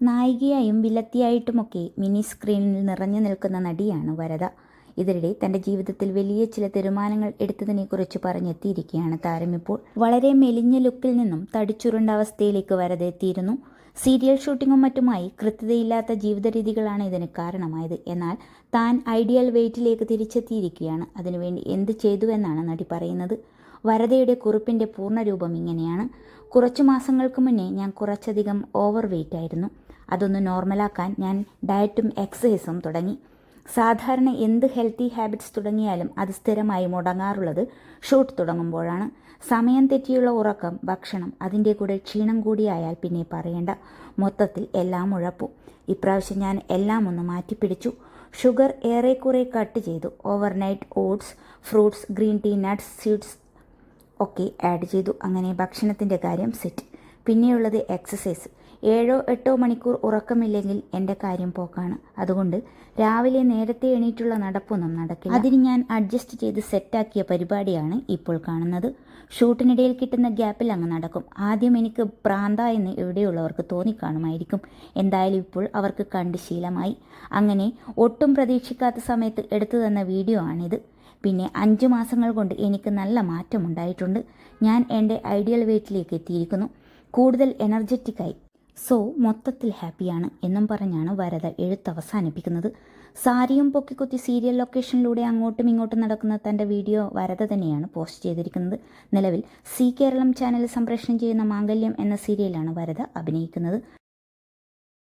നായികയായും വില്ലത്തിയായിട്ടുമൊക്കെ mini സ്ക്രീനിൽ നിറഞ്ഞു നിൽക്കുന്ന നടിയാണ് വരദ ഇതിനിടെ തന്റെ ജീവിതത്തിൽ വലിയ ചില തീരുമാനങ്ങൾ എടുത്തതിനെക്കുറിച്ച് പറഞ്ഞെത്തിയിരിക്കുകയാണ് താരമിപ്പോൾ വളരെ മെലിഞ്ഞ ലുക്കിൽ നിന്നും തടിച്ചുരുണ്ട അവസ്ഥയിലേക്ക് വരദ എത്തിയിരുന്നു സീരിയൽ ഷൂട്ടിങ്ങും മറ്റുമായി കൃത്യതയില്ലാത്ത ജീവിത രീതികളാണ് ഇതിന് കാരണമായത്. എന്നാൽ താൻ ഐഡിയൽ വെയിറ്റിലേക്ക് തിരിച്ചെത്തിയിരിക്കുകയാണ്. അതിനുവേണ്ടി എന്ത് ചെയ്തു എന്നാണ് നടി പറയുന്നത്. വരദയുടെ കുറിപ്പിന്റെ പൂർണരൂപം ഇങ്ങനെയാണ്. കുറച്ചു മാസങ്ങൾക്ക് മുന്നേ ഞാൻ കുറച്ചധികം ഓവർ വെയിറ്റ് ആയിരുന്നു. അതൊന്ന് നോർമലാക്കാൻ ഞാൻ ഡയറ്റും എക്സസൈസും തുടങ്ങി. സാധാരണ എന്ത് ഹെൽത്തി ഹാബിറ്റ്സ് തുടങ്ങിയാലും അത് സ്ഥിരമായി മുടങ്ങാറുള്ളത് ഷൂട്ട് തുടങ്ങുമ്പോഴാണ്. സമയം തെറ്റിയുള്ള ഉറക്കം ഭക്ഷണം അതിന്റെ കൂടെ ക്ഷീണം കൂടിയായാൽ പിന്നെ പറയേണ്ട. മൊത്തത്തിൽ എല്ലാം ഉഴപ്പും. ഇപ്രാവശ്യം ഞാൻ എല്ലാം ഒന്ന് മാറ്റിപ്പിടിച്ചു. ഷുഗർ ഏറെക്കുറെ കട്ട് ചെയ്തു. Overnight oats fruits green tea nuts seeds ഒക്കെ ആഡ് ചെയ്തു. അങ്ങനെ ഭക്ഷണത്തിന്റെ കാര്യം സെറ്റ്. പിന്നെയുള്ളത് എക്സസൈസ് ഏഴോ എട്ടോ മണിക്കൂർ ഉറക്കമില്ലെങ്കിൽ എന്റെ കാര്യം പോക്കാണ്. അതുകൊണ്ട് രാവിലെ നേരത്തെ എണീറ്റുള്ള നടപ്പൊന്നും നടക്കില്ല. അതിന് ഞാൻ അഡ്ജസ്റ്റ് ചെയ്ത് സെറ്റാക്കിയ പരിപാടിയാണ് ഇപ്പോൾ കാണുന്നത്. ഷൂട്ടിനിടയിൽ കിട്ടുന്ന ഗ്യാപ്പിൽ അങ്ങ് നടക്കും. ആദ്യം എനിക്ക് പ്രാന്ത എന്ന് എവിടെയുള്ളവർക്ക് തോന്നിക്കാണുമായിരിക്കും എന്തായാലും ഇപ്പോൾ അവർക്ക് കണ്ട് ശീലമായി. അങ്ങനെ ഒട്ടും പ്രതീക്ഷിക്കാത്ത സമയത്ത് എടുത്തു തന്ന വീഡിയോ ആണിത്. പിന്നെ അഞ്ച് മാസങ്ങൾ കൊണ്ട് എനിക്ക് നല്ല മാറ്റമുണ്ടായിട്ടുണ്ട്. ഞാൻ എന്റെ ഐഡിയൽ വെയിറ്റിലേക്ക് എത്തിയിരിക്കുന്നു. കൂടുതൽ എനർജറ്റിക്കായി സോ മൊത്തത്തിൽ ഹാപ്പിയാണ് എന്നും പറഞ്ഞാണ് വരത എഴുത്ത് അവസാനിപ്പിക്കുന്നത്. സാരിയും പൊക്കിക്കുത്തി സീരിയൽ ലൊക്കേഷനിലൂടെ അങ്ങോട്ടും ഇങ്ങോട്ടും നടക്കുന്ന തന്റെ വീഡിയോ വരത തന്നെയാണ് പോസ്റ്റ് ചെയ്തിരിക്കുന്നത്. നിലവിൽ സി കേരളം ചാനൽ സംപ്രേഷണം ചെയ്യുന്ന മാംഗല്യം എന്ന സീരിയലാണ് വരത അഭിനയിക്കുന്നത്.